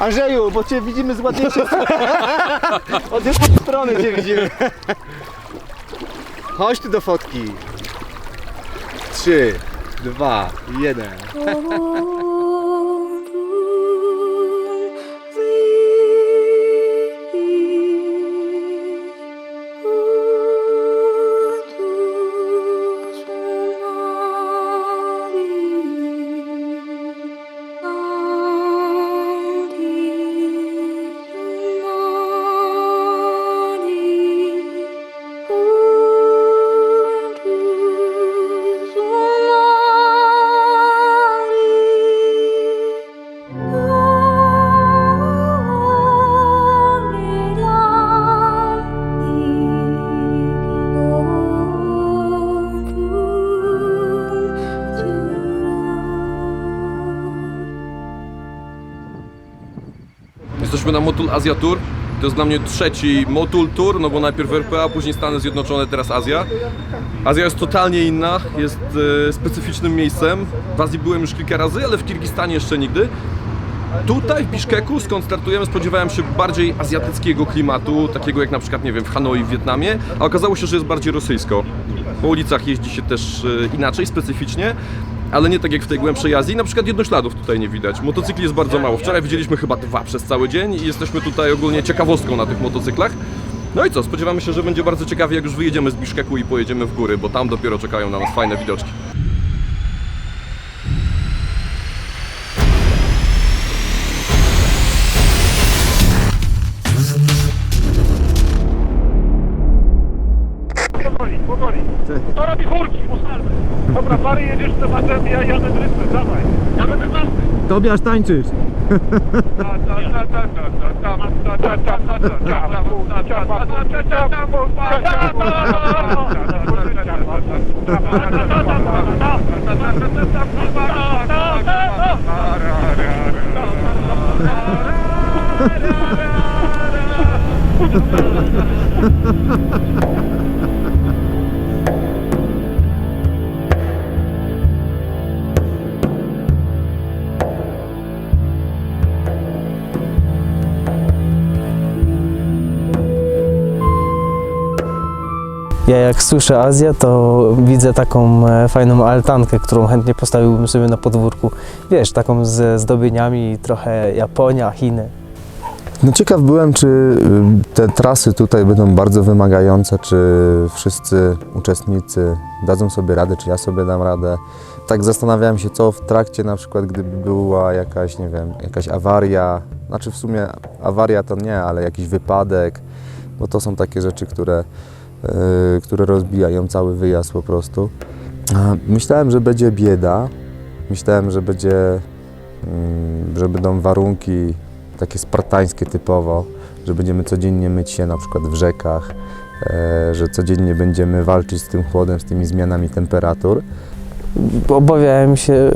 Andrzeju, bo cię widzimy z ładniejszej Od jednej strony cię widzimy. Chodź tu do fotki. Trzy, dwa, jeden. Jesteśmy na Motul Asia Tour. To jest dla mnie trzeci Motul Tour, no bo najpierw RPA, później Stany Zjednoczone, teraz Azja. Azja jest totalnie inna, jest e, specyficznym miejscem. W Azji byłem już kilka razy, ale w Kirgistanie jeszcze nigdy. Tutaj w Biszkeku, skąd startujemy, spodziewałem się bardziej azjatyckiego klimatu, takiego jak na przykład, nie wiem, w Hanoi w Wietnamie, a okazało się, że jest bardziej rosyjsko. Po ulicach jeździ się też e, inaczej, specyficznie, ale nie tak jak w tej głębszej Azji. Na przykład jednośladów tutaj nie widać. Motocykli jest bardzo mało. Wczoraj widzieliśmy chyba dwa przez cały dzień i jesteśmy tutaj ogólnie ciekawostką na tych motocyklach. No i co, spodziewamy się, że będzie bardzo ciekawie, jak już wyjedziemy z Biszkeku i pojedziemy w góry, bo tam dopiero czekają na nas fajne widoczki. Dryfem, dawaj. Ja będę. Tobie aż tańczysz. Ja jak słyszę Azja, to widzę taką e, fajną altankę, którą chętnie postawiłbym sobie na podwórku. Wiesz, taką ze zdobieniami, trochę Japonia, Chiny. No ciekaw byłem, czy y, te trasy tutaj będą bardzo wymagające, czy wszyscy uczestnicy dadzą sobie radę, czy ja sobie dam radę. Tak zastanawiałem się, co w trakcie na przykład, gdyby była jakaś, nie wiem, jakaś awaria, znaczy w sumie awaria to nie, ale jakiś wypadek, bo to są takie rzeczy, które, które rozbijają cały wyjazd po prostu. Myślałem, że będzie bieda, myślałem, że będzie, mm, że będą warunki takie spartańskie typowo, że będziemy codziennie myć się na przykład w rzekach, e, że codziennie będziemy walczyć z tym chłodem, z tymi zmianami temperatur. Obawiałem się e,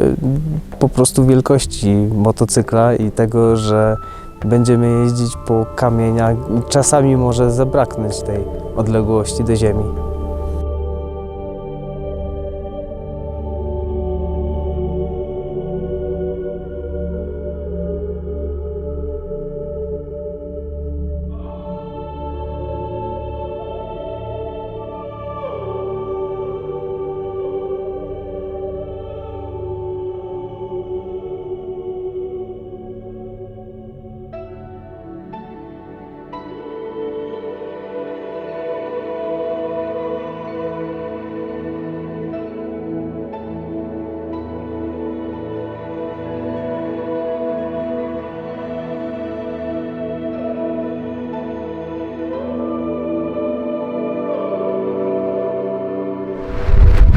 po prostu wielkości motocykla i tego, że będziemy jeździć po kamieniach czasami może zabraknąć tej odległości do ziemi.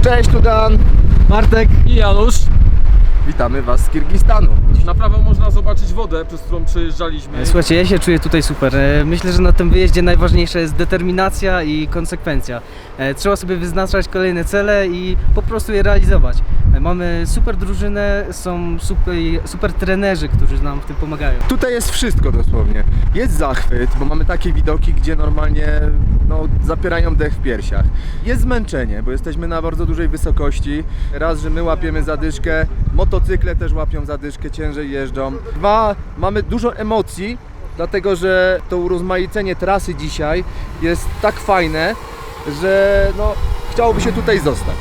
Cześć, tu Dan. Bartek! I Janusz, Witamy Was z Kirgistanu. na prawo można zobaczyć wodę, przez którą przejeżdżaliśmy. Słuchajcie, ja się czuję tutaj super. E, Myślę, że na tym wyjeździe najważniejsza jest determinacja i konsekwencja. E, Trzeba sobie wyznaczać kolejne cele i po prostu je realizować. E, Mamy super drużynę, są super, super trenerzy, którzy nam w tym pomagają. Tutaj jest wszystko dosłownie. Jest zachwyt, bo mamy takie widoki, gdzie normalnie no, zapierają dech w piersiach. Jest zmęczenie, bo jesteśmy na bardzo dużej wysokości. Raz, że my łapiemy zadyszkę, motocykle też łapią zadyszkę, ciężej jeżdżą. Dwa, mamy dużo emocji, dlatego że to urozmaicenie trasy dzisiaj jest tak fajne, że no, chciałoby się tutaj zostać.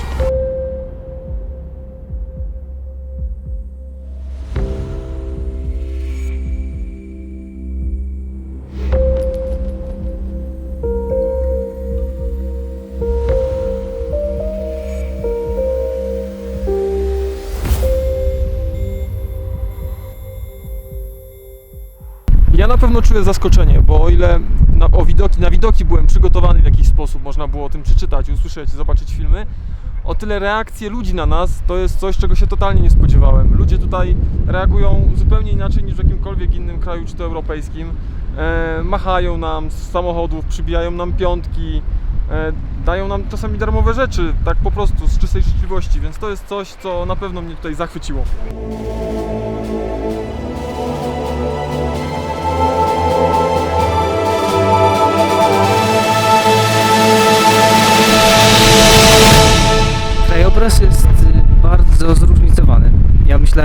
Na pewno czuję zaskoczenie, bo o ile na, o widoki, na widoki byłem przygotowany w jakiś sposób, można było o tym przeczytać, usłyszeć, zobaczyć filmy, o tyle reakcje ludzi na nas to jest coś, czego się totalnie nie spodziewałem. Ludzie tutaj reagują zupełnie inaczej niż w jakimkolwiek innym kraju, czy to europejskim. E, machają nam z samochodów, przybijają nam piątki, e, dają nam czasami darmowe rzeczy, tak po prostu, z czystej życzliwości, więc to jest coś, co na pewno mnie tutaj zachwyciło.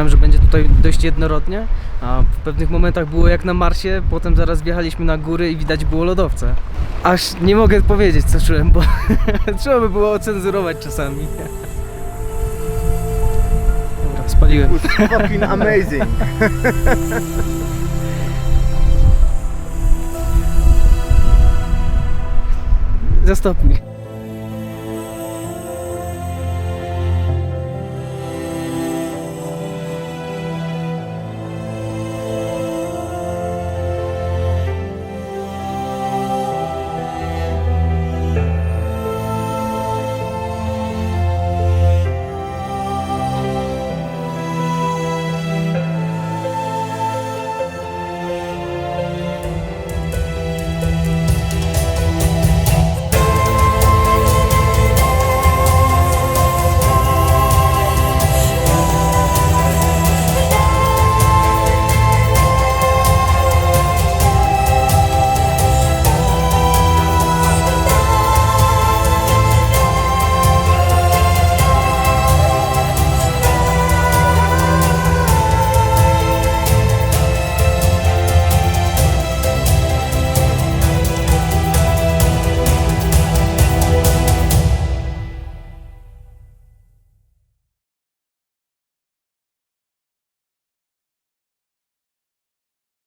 Myślałem, że będzie tutaj dość jednorodnie, a w pewnych momentach było jak na Marsie, potem zaraz wjechaliśmy na góry i widać było lodowce. Aż nie mogę powiedzieć co czułem, bo trzeba by było ocenzurować czasami. Dobra, spaliłem. Fucking amazing! Zastopnik.